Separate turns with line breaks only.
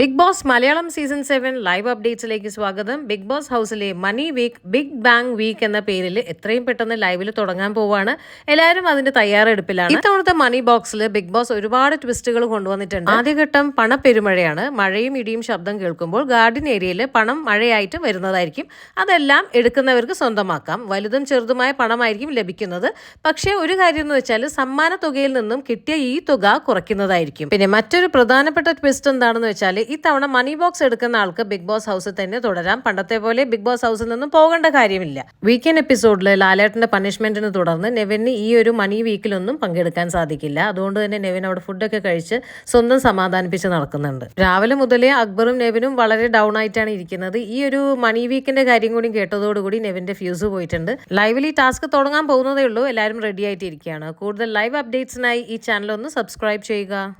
Big boss Malayalam season seven live അപ്ഡേറ്റ്സിലേക്ക് സ്വാഗതം. Big boss ഹൗസിലെ money week big bang week എന്ന പേരിൽ എത്രയും പെട്ടെന്ന് ലൈവിൽ തുടങ്ങാൻ പോവാണ്. എല്ലാവരും അതിന്റെ തയ്യാറെടുപ്പിലാണ്. ഇത്തവണത്തെ മണി ബോക്സിൽ ബിഗ് ബോസ് ഒരുപാട് ട്വിസ്റ്റുകൾ കൊണ്ടുവന്നിട്ടുണ്ട്. ആദ്യഘട്ടം പണപ്പെരുമഴയാണ്. മഴയും ഇടിയും ശബ്ദം കേൾക്കുമ്പോൾ ഗാർഡൻ ഏരിയയിൽ പണം മഴയായിട്ട് വരുന്നതായിരിക്കും. അതെല്ലാം എടുക്കുന്നവർക്ക് സ്വന്തമാക്കാം. വലുതും ചെറുതുമായ പണമായിരിക്കും ലഭിക്കുന്നത്. പക്ഷേ ഒരു കാര്യം എന്ന് വെച്ചാൽ സമ്മാന തുകയിൽ നിന്നും കിട്ടിയ ഈ തുക കുറയ്ക്കുന്നതായിരിക്കും. പിന്നെ മറ്റൊരു പ്രധാനപ്പെട്ട ട്വിസ്റ്റ് എന്താണെന്ന് വെച്ചാൽ ഇത്തവണ മണി ബോക്സ് എടുക്കുന്ന ആൾക്ക് ബിഗ് ബോസ് ഹൗസിൽ തന്നെ തുടരാം. പണ്ടത്തെ പോലെ ബിഗ് ബോസ് ഹൗസിൽ നിന്നും പോകേണ്ട കാര്യമില്ല. വീക്കെൻഡ് എപ്പിസോഡിൽ ലാലേട്ടന്റെ പണിഷ്മെന്റിന് തുടർന്ന് നെവിന് ഈ ഒരു മണി വീക്കിലൊന്നും പങ്കെടുക്കാൻ സാധിക്കില്ല. അതുകൊണ്ട് തന്നെ നെവിൻ അവിടെ ഫുഡൊക്കെ കഴിച്ച് സ്വന്തം സമാധാനിപ്പിച്ച് നടക്കുന്നുണ്ട്. രാവിലെ മുതലേ അക്ബറും നെവിനും വളരെ ഡൗൺ ആയിട്ടാണ് ഇരിക്കുന്നത്. ഈ ഒരു മണി വീക്കിന്റെ കാര്യം കൂടി കേട്ടതോടുകൂടി നെവിന്റെ ഫ്യൂസ് പോയിട്ടുണ്ട്. ലൈവിൽ ഈ ടാസ്ക് തുടങ്ങാൻ പോകുന്നതേ ഉള്ളൂ. എല്ലാവരും റെഡി ആയിട്ടിരിക്കുകയാണ്. കൂടുതൽ ലൈവ് അപ്ഡേറ്റ്സിനായി ഈ ചാനൽ ഒന്ന് സബ്സ്ക്രൈബ് ചെയ്യുക.